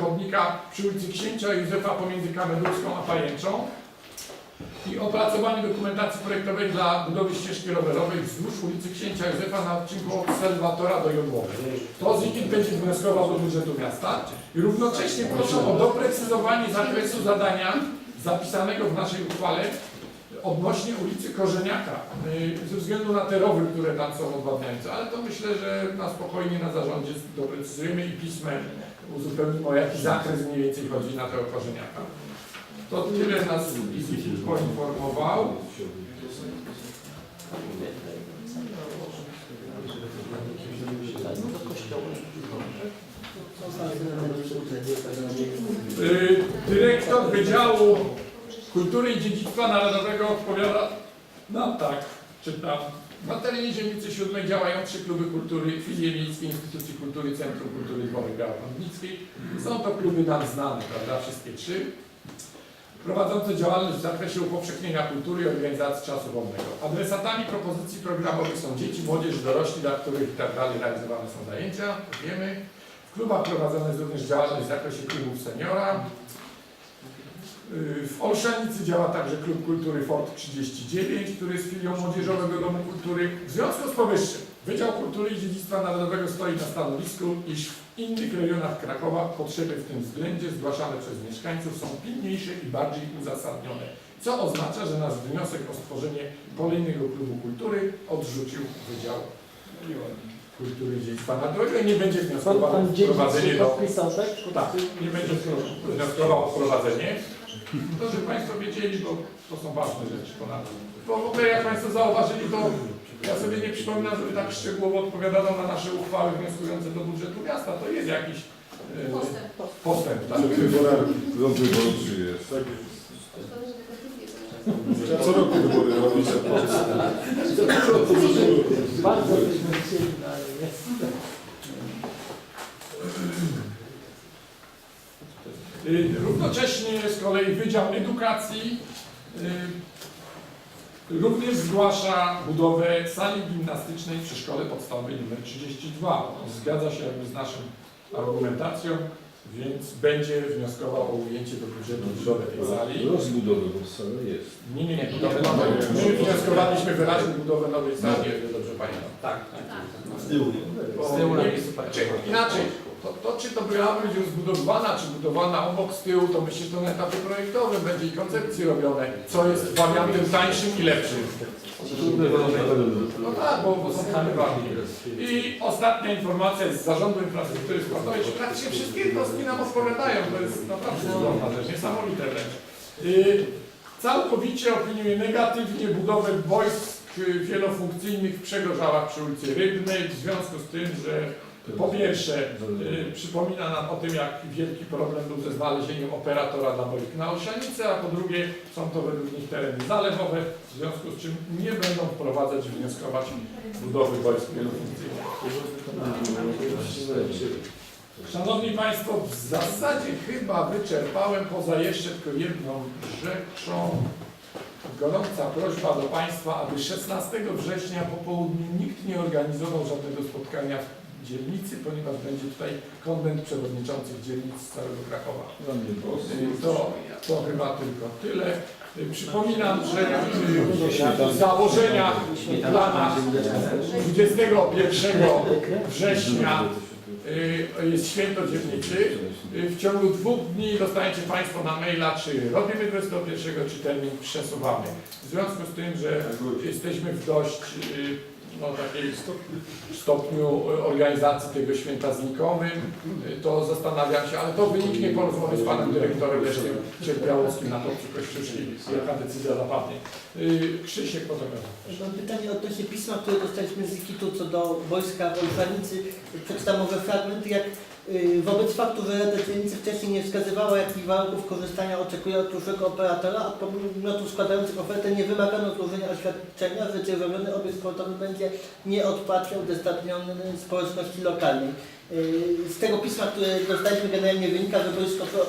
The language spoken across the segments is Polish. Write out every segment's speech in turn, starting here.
chodnika przy ulicy Księcia Józefa pomiędzy Kamedurską a Pajęczą i opracowanie dokumentacji projektowej dla budowy ścieżki rowerowej wzdłuż ulicy Księcia Józefa na odcinku od Salwatora do Jodłowy. To ZIKIT będzie wnioskował do budżetu miasta i równocześnie proszę o doprecyzowanie zakresu zadania zapisanego w naszej uchwale odnośnie ulicy Korzeniaka, yy, ze względu na te rowy, które tam są odwadniające, ale to myślę, że na spokojnie na zarządzie doprecyzujemy i pismem uzupełnimy o jaki zakres mniej więcej chodzi na tego Korzeniaka. To tyle nas Izikit poinformował. Yy, Dyrektor Wydziału Kultury i Dziedzictwa Narodowego odpowiada nam tak, czytam. Na terenie dzielnicy siódmej działają trzy kluby kultury, filie miejskie instytucji kultury, Centrum Kultury Dwory Gałąznickiej. Są to kluby nam znane, prawda, wszystkie trzy. Prowadzące działalność w zakresie upowszechnienia kultury i organizacji czasu wolnego. Adresatami propozycji programowych są dzieci, młodzież, dorośli, dla których i tak dalej realizowane są zajęcia, wiemy. W klubach prowadzona jest również działalność w zakresie klubów seniora. Yy, W Olszanicy działa także Klub Kultury Fort 39, który jest filią Młodzieżowego Domu Kultury. W związku z powyższym Wydział Kultury i Dziedzictwa Narodowego stoi na stanowisku, iż w innych rejonach Krakowa potrzeby w tym względzie zgłaszane przez mieszkańców są pilniejsze i bardziej uzasadnione, co oznacza, że nasz wniosek o stworzenie kolejnego klubu kultury odrzucił Wydział Kultury i Dziedzictwa Narodowego i nie będzie wnioskował o wprowadzenie do tak? tak, nie będzie wnioskował o wprowadzenie. To, żeby Państwo wiedzieli, bo to są ważne rzeczy ponadto. Bo w ogóle jak Państwo zauważyli, to ja sobie nie przypominam, żeby tak szczegółowo odpowiadano na nasze uchwały wnioskujące do budżetu miasta. To jest jakiś e, Postęp. postęp. Tak? Przed wyborami, rok wyborczy jest. Że czas. Co roku wybory robicie w Polsce. Bardzo byśmy chcieli, no ale jest. Równocześnie z kolei Wydział Edukacji y, również zgłasza budowę sali gimnastycznej przy Szkole Podstawowej nr 32. Zgadza się jakby z naszą argumentacją, więc będzie wnioskował o ujęcie do budżetu budowę tej sali. Rozbudowę, bo sala jest. Nie, nie, nie, budowę nowej. My wnioskowaliśmy wyraźnie budowę nowej sali, dobrze pamiętam. Tak, tak. Tak. Z tyłu. Bo nie, czy, inaczej, czy to była być rozbudowana, czy budowana obok z tyłu, to myślę, że to na etapie projektowym będzie i koncepcji robione, co jest wariantem tańszym i lepszym. No tak, bo, bo są. I ostatnia informacja z Zarządu Infrastruktury Składowej, że praktycznie wszystkie jednostki nam odpowiadają, to jest naprawdę cudowna niesamowite wręcz. Y, Całkowicie opiniuję negatywnie budowę wojsk y, wielofunkcyjnych w Przegorzałach przy ulicy Rybnej, w związku z tym, że po pierwsze, y, przypomina nam o tym, jak wielki problem był ze znalezieniem operatora dla boik na Olszanicy, a po drugie, są to według nich tereny zalewowe, w związku z czym nie będą wprowadzać, wnioskować budowy wojsk wielofunkcyjnych. Szanowni Państwo, w zasadzie chyba wyczerpałem, poza jeszcze tylko jedną rzeczą. Gorąca prośba do Państwa, aby 16 września po południu nikt nie organizował żadnego spotkania w dzielnicy, ponieważ będzie tutaj konwent przewodniczących dzielnic z całego Krakowa. To, to chyba tylko tyle. Przypominam, że w założeniach plana 21 września y, jest święto dzielnicy. Y, W ciągu dwóch dni dostaniecie Państwo na maila, czy robimy 21, czy termin przesuwamy. W związku z tym, że jesteśmy w dość y, no, takiej stopniu y, organizacji tego święta znikomym, y, to zastanawiam się, ale to wyniknie po rozmowie z Panem Dyrektorem Leszkiem Cierpiałowskim na to Kościuszki, jaka decyzja zapadnie. Y, Krzysiek potem. Mam pytanie odnośnie pisma, które dostaliśmy z IKIT-u co do wojska w Olszanicy. Przeczytam może fragment, jak wobec faktu, że Rada wcześniej nie wskazywała, jakich warunków korzystania oczekuje od przyszłego operatora, od podmiotów składających ofertę nie wymagano złożenia oświadczenia, że dzierżawiony obiekt sportowy będzie nie odpłacał udostępniony społeczności lokalnej. Y, Z tego pisma, które dostaliśmy generalnie wynika, że wojsko to,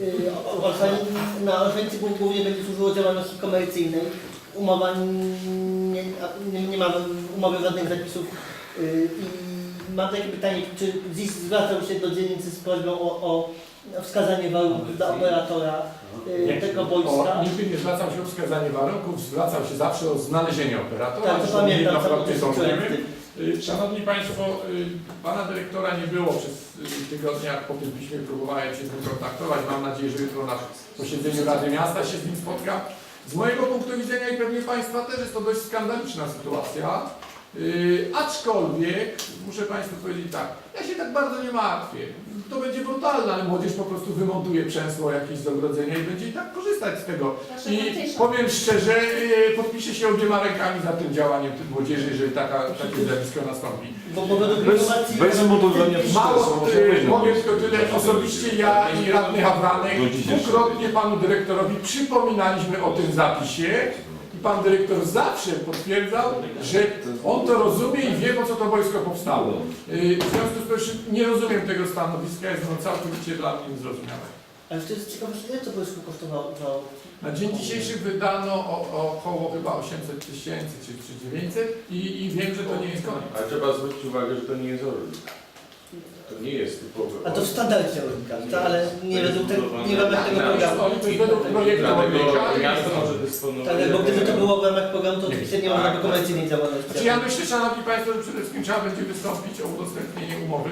y, y, na Olszanicy głównie będzie służyło działalności komercyjnej. Umowa nie, nie, ma umowy żadnych zapisów y, i mam takie pytanie, czy dziś zwracał się do dzielnicy z prośbą o, o wskazanie warunków dla operatora y, tego boiska? Nigdy nie zwracał się o wskazanie warunków, zwracał się zawsze o znalezienie operatora. Tak, to zresztą pamiętam, co mówimy. tym. Y, Szanowni Państwo, y, Pana Dyrektora nie było przez y, tygodnie, jak po tym piśmie próbowałem się z nim kontaktować. Mam nadzieję, że jutro na posiedzeniu Rady Miasta się z nim spotkam. Z mojego punktu widzenia i pewnie Państwa też jest to dość skandaliczna sytuacja. Yy, aczkolwiek muszę Państwu powiedzieć tak, ja się tak bardzo nie martwię. To będzie brutalne, ale młodzież po prostu wymontuje przęsło jakieś z ogrodzenia i będzie i tak korzystać z tego. I powiem szczerze, yy, podpiszę się obiema rękami za tym działaniem tych młodzieży, jeżeli taka, takie zjawisko nastąpi. Bez, bez remontowania Mało, yy, powiem tylko tyle, osobiście ja i radny Hawranek dwukrotnie panu dyrektorowi przypominaliśmy o tym zapisie pan dyrektor zawsze potwierdzał, że on to rozumie i wie, po co to wojsko powstało. Yy, W związku z powyższym nie rozumiem tego stanowiska, jest ono całkowicie dla mnie niezrozumiałe. Ale to jest ciekawe, ile to boisko kosztowało? Na dzień dzisiejszy wydano o, o około chyba 800 tysięcy czy, czy 900 i, i wiem, że to nie jest koniec. Ale trzeba zwrócić uwagę, że to nie jest orlik. To nie jest typowy A to w standardzie to, ale nie według tego, nie w ramach tego programu. Oni to jest według projektu Dlatego miasto może dysponować... Tak, bo gdyby to było w ramach programu, to oczywiście nie można by komercyjnej działalności. Znaczy ja myślę, Szanowni Państwo, że przede wszystkim trzeba będzie wystąpić o udostępnienie umowy.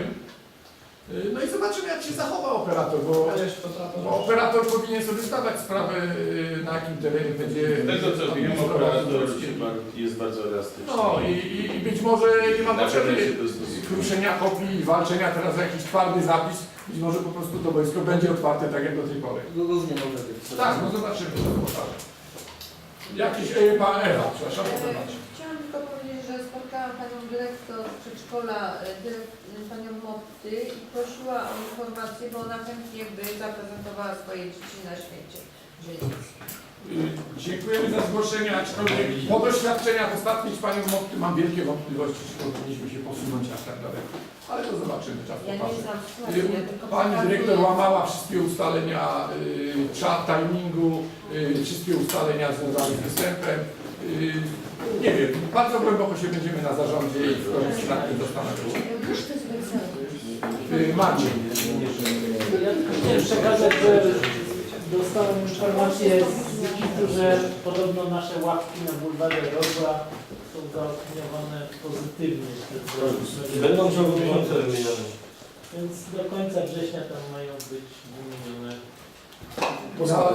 Yy, No i zobaczymy, jak się zachowa operator, bo, bo operator powinien sobie zdawać sprawę, yy, na jakim terenie będzie... Tego co wiem, operator inwestycje. się bar- jest bardzo elastyczny. No i, i, i być może nie ma Na pewno potrzeby dostosuje. kruszenia kopii i walczenia teraz o jakiś twardy zapis. Być może po prostu to wojsko będzie otwarte tak jak do tej pory. Równie może być. Tak, no zobaczymy, co to pokaże. Jakiś, e, pan Ewa, przepraszam, E, poprowadź. Chciałam tylko powiedzieć, że spotkałam panią dyrektor przedszkola, e, panią Motty i prosiła o informację, bo ona chętnie by zaprezentowała swoje dzieci na święcie. Y, Dziękujemy za zgłoszenie, aczkolwiek po doświadczeniach ostatnich z Panią Motty mam wielkie wątpliwości, czy powinniśmy się posunąć aż tak daleko. Ale to zobaczymy, czas Ja nie pokaże. znam ja Y, tylko Pani dyrektor łamała wszystkie ustalenia y, timingu, y, wszystkie ustalenia związane z występem. Y, nie wiem, bardzo głęboko się będziemy na zarządzie i w komisji nad tym zastanawiać. Y. Ja tylko chciałem przekazać, że dostałem informację z Wikitu, że podobno nasze ławki na bulwarze Rozła są zaopiniowane pozytywnie. Będą co miesiące wymienione. Więc do końca września tam mają być wymienione.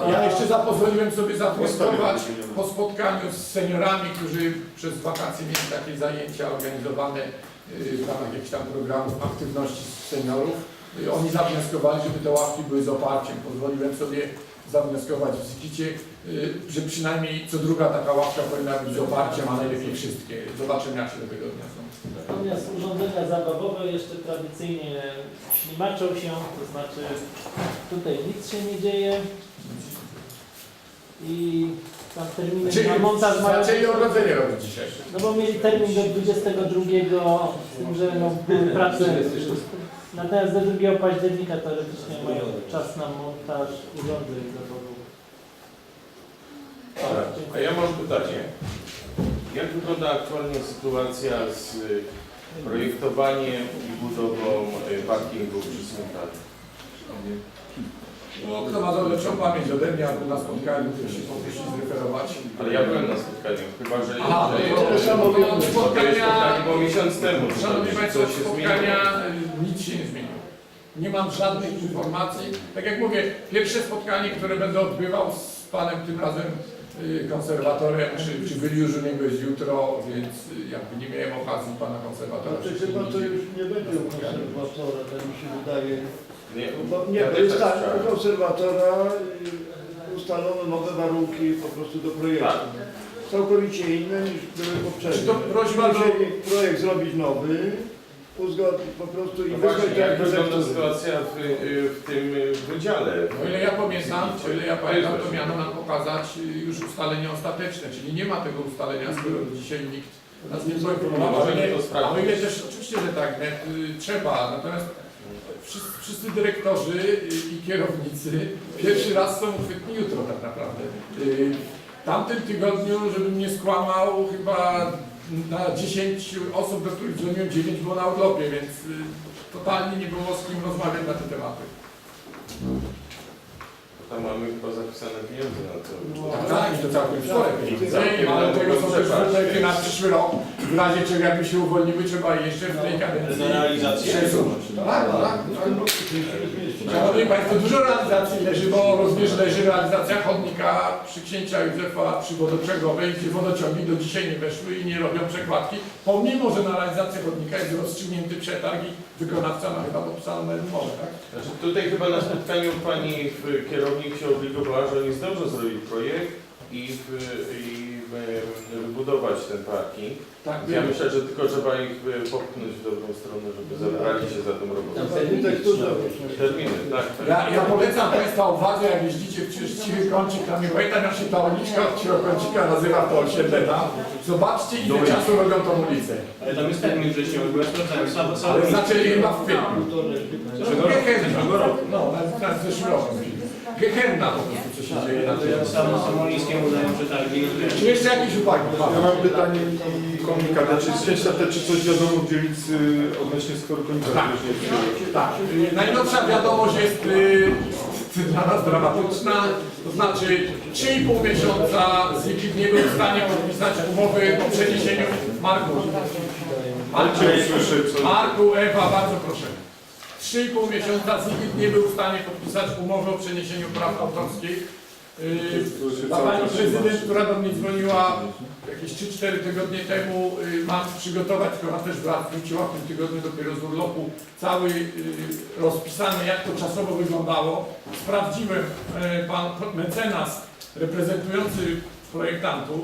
Ja, ja jeszcze zapozwoliłem sobie zawnioskować po spotkaniu z seniorami, którzy przez wakacje mieli takie zajęcia organizowane y, w ramach jakichś tam programów aktywności seniorów. Y, Oni zawnioskowali, żeby te ławki były z oparciem. Pozwoliłem sobie zawnioskować w Zikicie, że przynajmniej co druga taka ławka powinna być z oparciem, a najlepiej wszystkie. Zobaczymy, jak się do tego odniosą. Natomiast urządzenia zabawowe jeszcze tradycyjnie ślimaczą się, to znaczy tutaj nic się nie dzieje i tam terminy Czyli na montaż mają... zaczęli ogrodzenie robić dzisiaj. No bo mieli termin do 22, z tym, że no, były prace. Natomiast do 2 października teoretycznie mają czas na montaż urządzeń. Dobra, A ja mam pytanie. Jak wygląda aktualnie sytuacja z y, projektowaniem i budową y, parkingu przy cmentarzu? No, kto ma lepszą pamięć ode mnie, albo na spotkaniu, to się pokusi zreferować. Ale ja byłem na spotkaniu, chyba że... Aha, że- no to że- to spotkania- spotkanie było miesiąc temu. Szanowni Państwo, się spotkania zmieniło? y, nic się nie zmieniło. Nie mam żadnych informacji. Tak jak mówię, pierwsze spotkanie, które będę odbywał z Panem tym razem konserwatorem, czy, czy byli już u niego jest jutro, więc y, jakby nie miałem okazji Pana konserwatora. Znaczy chyba to już nie będzie u konserwatora, tak mi się wydaje. Nie, Bo nie, ja też jest tak, słyszałem. u konserwatora y, ustalono nowe warunki po prostu do projektu. Całkowicie inne niż były poprzednie. Czy to prośba do- projekt zrobić nowy, uzgodnić po prostu i No wysłać właśnie, jak wygląda sytuacja w, y, w tym y, wydziale? O ile ja pamiętam, o ile ja pamiętam, to miano nam pokazać y, już ustalenia ostateczne, czyli nie ma tego ustalenia, skoro dzisiaj nikt nas nie poinformował. O ile, o też oczywiście, że tak, nie, y, trzeba, natomiast wszyscy, wszyscy dyrektorzy y, i kierownicy pierwszy raz są uchwytni jutro tak naprawdę. Y, W tamtym tygodniu, żebym nie skłamał, chyba na 10 osób, do których dzwoniłem, 9 było na urlopie, więc y, totalnie nie było z kim rozmawiać na te tematy. Tam mamy chyba zapisane pieniądze na to. Tak, tak, i to całkiem spore pieniądze, ale tego są też efekty na przyszły rok. W razie czego jakby się uwolniły, trzeba jeszcze w tej kadencji Na realizację? przesunąć. Tak, tak. Szanowni Państwo, dużo realizacji leży, bo również leży realizacja chodnika przy księcia Józefa przy Wodoprzegowej, gdzie wodociągi do dzisiaj nie weszły i nie robią przekładki, pomimo, że na realizację chodnika jest rozstrzygnięty przetarg i wykonawca ma chyba podpisaną umowę, tak? Znaczy tutaj chyba na spotkaniu pani w- kierownik się obligowała, że oni zdążą zrobić projekt i, w- i e, wybudować ten parking. Tak, Ja myślę, że tylko trzeba ich e, popchnąć w dobrą stronę, żeby zabrali się za tą robotę. Architekturze. Terminy, tak, tak. Ja, ja polecam Państwa uwadze, jak jeździcie w Ciechy Kącik, tam nie pamiętam jak się ta uliczka od Kącika nazywa to osiedle tam. Zobaczcie ile czasu robią tą ulicę. Ale tam jest termin wrześniowy, bo ja sprawdzałem sam, sam Ale zaczęli chyba w kwietniu. Gehenna, no, na, na zeszłym roku. Gehenna po prostu, co się dzieje na tym. sam samoliskiem udają przetargi. Czy jeszcze jakieś uwagi? Ja mam pytanie i komunikat. Czy z te, czy coś wiadomo w dzielnicy odnośnie skoru końca? Tak. Tak, y, najnowsza wiadomość jest y, dla nas dramatyczna, to znaczy 3,5 miesiąca Zikit nie był w stanie podpisać umowy o przeniesieniu Marku. Marku, Słyszę, co... Marku, Ewa, bardzo proszę. 3,5 miesiąca Zikit nie był w stanie podpisać umowy o przeniesieniu praw autorskich. Yy, pani prezydent, która do mnie dzwoniła jakieś 3-4 tygodnie temu, y, mam przygotować, ona też wróciła w tym tygodniu dopiero z urlopu, cały y, rozpisany, jak to czasowo wyglądało. Sprawdziłem, y, pan mecenas reprezentujący projektantów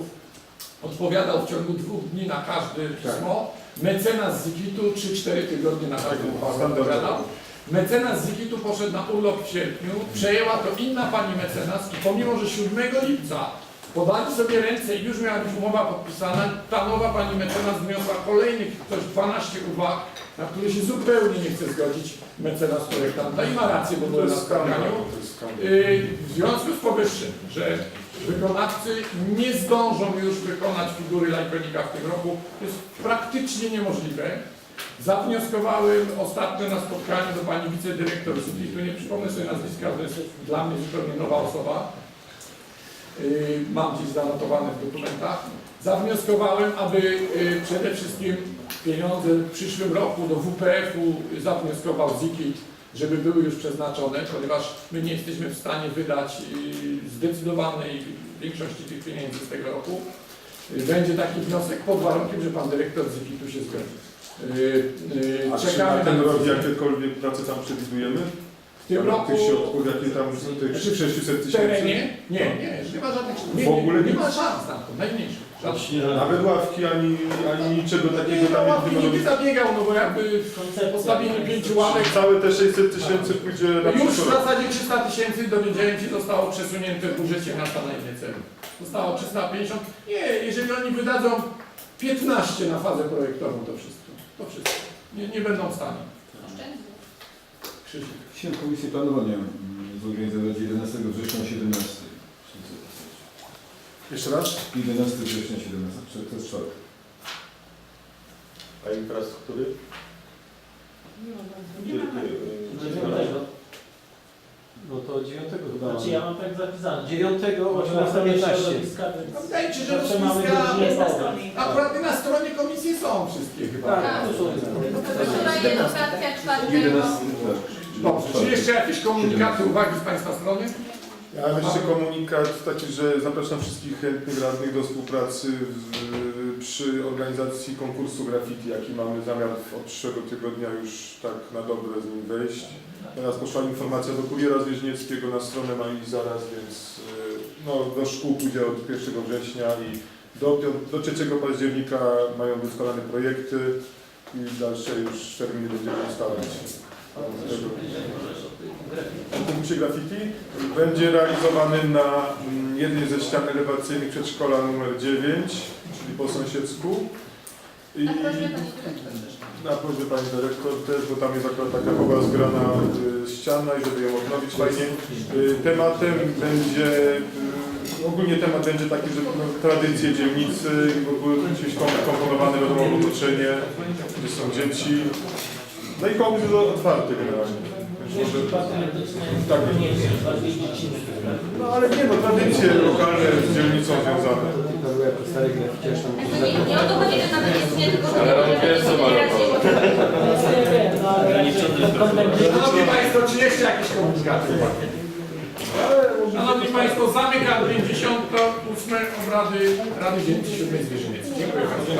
odpowiadał w ciągu dwóch dni na każde pismo. Mecenas Zikitu 3-4 tygodnie na każdą uchwałę odpowiadał. Mecenas Zikitu poszedł na urlop w sierpniu, przejęła to inna pani mecenas i pomimo, że 7 lipca podali sobie ręce i już miała być umowa podpisana, ta nowa pani mecenas wniosła kolejnych coś 12 uwag, na które się zupełnie nie chce zgodzić mecenas projektanta i ma rację, bo To jest spotkaniu. To jest skandal. Yy, W związku z powyższym, że wykonawcy nie zdążą już wykonać figury lajkonika w tym roku, jest praktycznie niemożliwe. Zawnioskowałem ostatnio na spotkaniu do pani wicedyrektor z tu nie przypomnę sobie nazwiska, to jest dla mnie zupełnie nowa osoba. Yy, Mam gdzieś zanotowane w dokumentach. Zawnioskowałem, aby yy, przede wszystkim pieniądze w przyszłym roku do WPF-u zawnioskował ZIKIT, żeby były już przeznaczone, ponieważ my nie jesteśmy w stanie wydać yy, zdecydowanej większości tych pieniędzy z tego roku. Yy, Będzie taki wniosek pod warunkiem, że pan dyrektor ZIKIT-u się zgodzi. Yy, A czy na Czekamy ten rok jakiekolwiek prace tam przewidujemy? W tym roku Tych środków, jakie tam z tych Znaczy, 600 w tysięcy? terenie? Nie, nie, nie ma żadnych. Nie, W ogóle nie, nie ma szans na to, najmniejszych. Żadnych. Nawet ławki, ani, ani niczego takiego Nie, tam no, nie nikt nie zabiegał, no bo jakby postawienie pięciu ławek, Całe te 600 tysięcy pójdzie na już w zasadzie 300 tysięcy dowiedziałem się zostało przesunięte w budżecie na inne cele. Zostało 350. Nie, jeżeli oni wydadzą 15 na fazę projektową, to wszystko. To wszystko. Nie, nie będą w stanie. Krzysiek. Dzisiaj Komisję Planowania mm, zorganizować 11 września 17. Jeszcze raz? 11 września 17, czyli to jest czwartek. A infrastruktury? No to 9 chyba. Znaczy ja mam tak zapisane. 9 Właśnie na stronie 15. środowiska, więc Wydaje mi się, że zawsze mamy lotniska godzinę Jest na stronie. akurat na stronie komisji są wszystkie chyba. Tak, to są Wczoraj edukacja czwartego. 11, tak. Dobrze, czy jeszcze jakieś komunikaty, uwagi z Państwa strony? Ja mam jeszcze komunikat taki, że zapraszam wszystkich chętnych radnych do współpracy w, przy organizacji konkursu graffiti, jaki mamy zamiar od przyszłego tygodnia już tak na dobre z nim wejść. Teraz poszła informacja do kuriera zwierzchnieckiego, na stronę ma iść zaraz, więc y, no, do szkół pójdzie od 1 września i do, do 3 października mają być projekty i dalsze już terminy będziemy ustalać. W konkursie graffiti będzie realizowany na mm, jednej ze ścian elewacyjnych przedszkola numer 9, czyli po sąsiedzku. I Na prośbę pani dyrektor też, bo tam jest akurat taka nowa zgrana y, ściana i żeby ją odnowić fajnie. Y, tematem będzie y, ogólnie temat będzie taki, że no, tradycje dzielnicy, bo były gdzieś kom- komponowane wiadomo otoczenie, gdzie są dzieci. No i konkurs jest otwarty generalnie. Więc może- Tak. bardziej. No ale nie no, tradycje lokalne z dzielnicą związane. Znaczy nie, nie o to chodzi, że nawet jest nie tylko Ale on wie, co ma robić. Nie wiem, no ale raczej Szanowni Państwo, czy jeszcze jakieś komunikaty? Szanowni Państwo, zamykam 58 obrady Rady Dzielnicy Siódmej Zwierzyniec. Dziękuję bardzo.